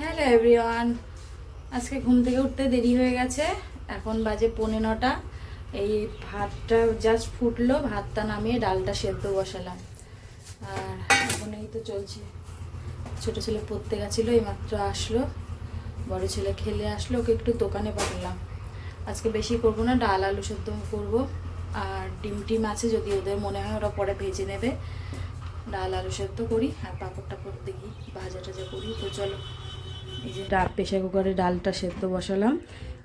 Hello everyone আজকে ঘুম থেকে উঠতে দেরি হয়ে গেছে। এখন বাজে পৌনে নটা। এই ভাতটা জাস্ট ফুটলো, ভাতটা নামিয়ে ডালটা সেদ্ধ বসালাম। আর এখন এই তো চলছে। ছোটো ছেলে পড়তে গেছিল, এইমাত্র আসলো। বড় ছেলে খেলে আসলো, ওকে একটু দোকানে পাঠালাম। আজকে বেশি করব না, ডাল আলু সেদ্ধ করব। আর ডিম টিম আছে, যদি ওদের মনে হয় ওরা পরে ভেজে নেবে। ডাল আলু সেদ্ধ করি, আর পাঁপড় টাপড় দেখি ভাজা টাজা করি, তো চলো। ডাল প্রেশার কুকারে ডালটা সেদ্ধ বসালাম।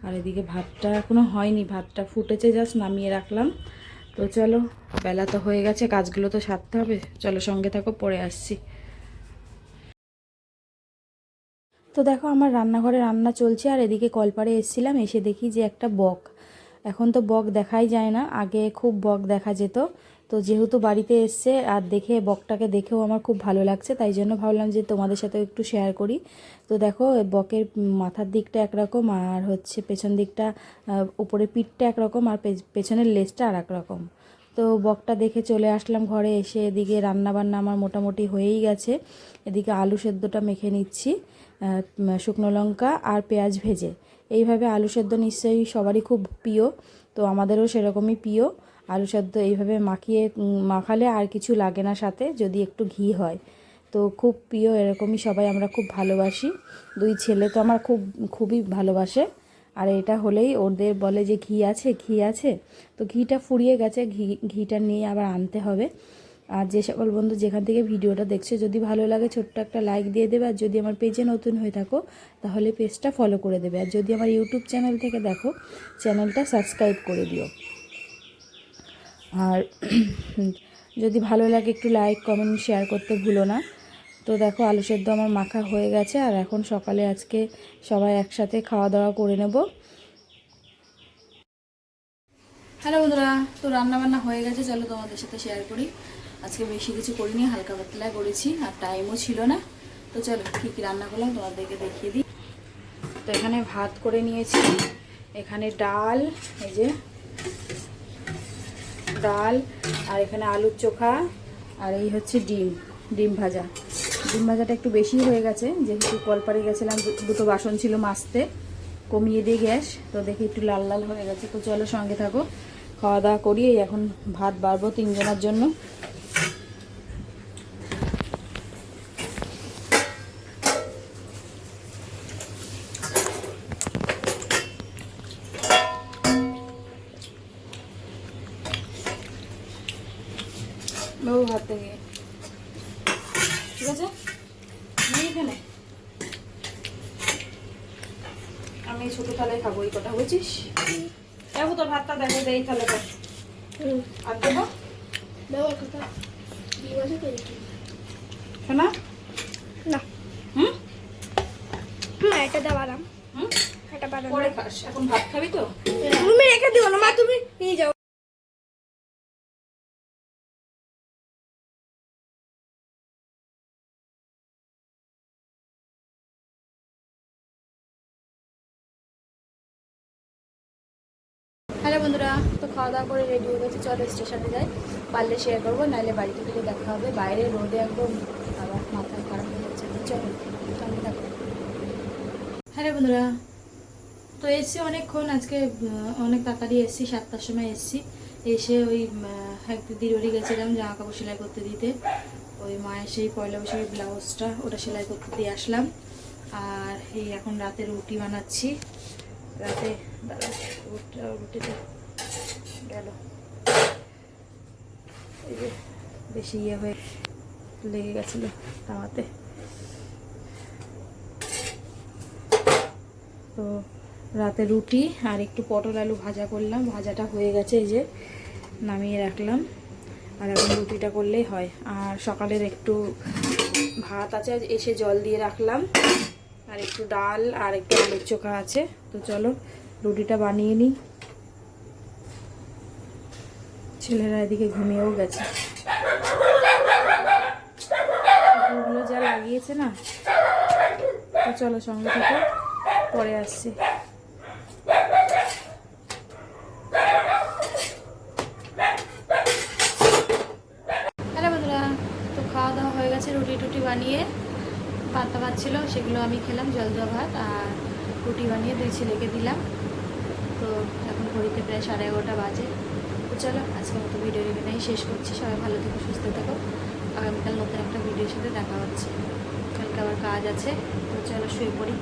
আর এদিকে ভাতটা এখনও হয়নি, ভাতটা ফুটেছে, জাস্ট নামিয়ে রাখলাম। তো চলো, বেলা তো হয়ে গেছে, কাজগুলো তো সারতে হবে। চলো সঙ্গে থাকো, পরে আসছি। তো দেখো, আমার রান্নাঘরে রান্না চলছে, আর এদিকে কলপারে এসেছিলাম, এসে দেখি যে একটা বক। এখন তো বক দেখাই যায় না, আগে খুব বক দেখা যেত। তো যেহেতু বাড়িতে এসছে আর দেখে, বকটাকে দেখেও আমার খুব ভালো লাগছে, তাই জন্য ভাবলাম যে তোমাদের সাথে একটু শেয়ার করি। তো দেখো বকের মাথার দিকটা একরকম আর হচ্ছে পেছন দিকটা উপরে পিঠটা একরকম আর পেছনের লেজটা আর এক রকম তো বকটা দেখে চলে আসলাম ঘরে এসে এদিকে রান্না বান্না আমার মোটামুটি হয়েই গেছে। এদিকে আলু সেদ্ধটা মেখে নিচ্ছি শুকনো লঙ্কা আর পেঁয়াজ ভেজে। এইভাবে আলু সেদ্ধ নিশ্চয়ই সবারই খুব প্রিয়, তো আমাদেরও সেরকমই প্রিয়। আলু সেদ্ধ এইভাবে মাখিয়ে মাখালে আর কিছু লাগে না সাথে, যদি একটু ঘি হয়। তো খুব প্রিয় এরকমই সবাই আমরা খুব ভালোবাসি। দুই ছেলে তো আমার খুব, খুবই ভালোবাসে। আর এটা হলেই ওদের বলে যে ঘি আছে ঘি আছে। তো ঘিটা ফুরিয়ে গেছে, ঘি, ঘিটা নিয়ে আবার আনতে হবে। আর যে সকল বন্ধু যেখান থেকে ভিডিওটা দেখছে, যদি ভালো লাগে ছোট্ট একটা লাইক দিয়ে দেবে। আর যদি আমার পেজে নতুন হয়ে থাকো, তাহলে পেজটা ফলো করে দেবে। আর যদি আমার ইউটিউব চ্যানেল থেকে দেখো, চ্যানেলটা সাবস্ক্রাইব করে দিও। আর যদি ভালো লাগে একটু লাইক কমেন্ট শেয়ার করতে ভুলো না। তো দেখো, আলু সেদ্ধ আমার মাখা হয়ে গেছে, আর এখন সকালে আজকে সবাই একসাথে খাওয়া দাওয়া করে নেব। হ্যালো বন্ধুরা, তো রান্না বান্না হয়ে গেছে, চলো তোমাদের সাথে শেয়ার করি। আজকে বেশি কিছু করিনি, হালকা পাতলা করেছি, আর টাইমও ছিল না। তো চলো, কী কী রান্না করলাম তোমাদেরকে দেখিয়ে দিই। তো এখানে ভাত করে নিয়েছি, এখানে ডাল, এই যে ডাল, আর এখানে আলুর চোখা, আর এই হচ্ছে ডিম ডিম ভাজা। ডিম ভাজাটা একটু বেশি হয়ে গেছে, যেহেতু কলপারে গেছিলাম দুটো বাসন ছিল মাছতে কমিয়ে দিয়ে গ্যাস, তো দেখি একটু লাল লাল হয়ে গেছে। তো চলো সঙ্গে থাকো, খাওয়া দাওয়া করি এখন ভাত বাড়বো তিনজনের জন্য। বাবু ভাত থেকে। ঠিক আছে? নিয়ে এখানে। আমি ছোট থালায় খাব এই কটা বুঝছিস? দেখো তোর ভাতটা দেখো এই থালাটা। আর দেবো? শোনা? না। হুম? হুম এটা দাবালাম হুম? এটা খাস। এখন ভাত খাবি তো? তুমি রেখে দিও না মা তুমি নিয়ে যাও। হ্যালো বন্ধুরা, তো খাওয়া দাওয়া করে রেডি হয়ে গেছে। চলো স্টেশনে যাই। পারলে শেয়ার করব, নাহলে বাড়িতে থেকে দেখা হবে। বাইরে রোদে একদম আবার মাথা খারাপ হয়ে যাচ্ছে। চলো হ্যালো বন্ধুরা, তো এসছি অনেকক্ষণ। আজকে অনেক তাড়াতাড়ি এসছি, সাতটার সময় এসছি। এসে ওই এক দিদির বাড়ি গেছিলাম জামা কাপড় সেলাই করতে দিতে। ওই মায়ের সেই পয়লা বৈশাখের ব্লাউজটা ওটা সেলাই করতে দিয়ে আসলাম। আর এই এখন রাতে রুটি বানাচ্ছি। রাতে দাঁড়া, রুটিটা রুটিতে গেল। এই যে বেশি ইয়ে হয়ে লেগে গেছিল তাওয়াতে। তো রাতে রুটি আর একটু পটল আলু ভাজা করলাম। ভাজাটা হয়ে গেছে এই যে নামিয়ে রাখলাম। আর এখন রুটিটা করলেই হয়। আর সকালের একটু ভাত আছে এসে জল দিয়ে রাখলাম। আর একটু ডাল আর একটু আলুর চোখা আছে। তো চলো, রুটিটা বানিয়ে নিই। ছেলেরা এদিকে ঘুমিয়েও গেছে। যা লাগিয়েছে না, তো চলো সঙ্গে থেকে পরে আসছি হ্যালো বন্ধুরা তো খাওয়া দাওয়া হয়ে গেছে রুটি টুটি বানিয়ে পাতা ভাত ছিল, সেগুলো আমি খেলাম, জল দেওয়া ভাত আর রুটি বানিয়ে দুই ছেলেকে দিলাম। তো এখন ঘড়িতে প্রায় সাড়ে এগারোটা বাজে। তো চলো, আজকের মতো ভিডিও এখানেই শেষ করছি। সবাই ভালো থেকো, সুস্থ থেকো। আগামীকাল নতুন একটা ভিডিওর সাথে দেখা হচ্ছে। কালকে আবার কাজ আছে, তো চলো শুয়ে পড়ি।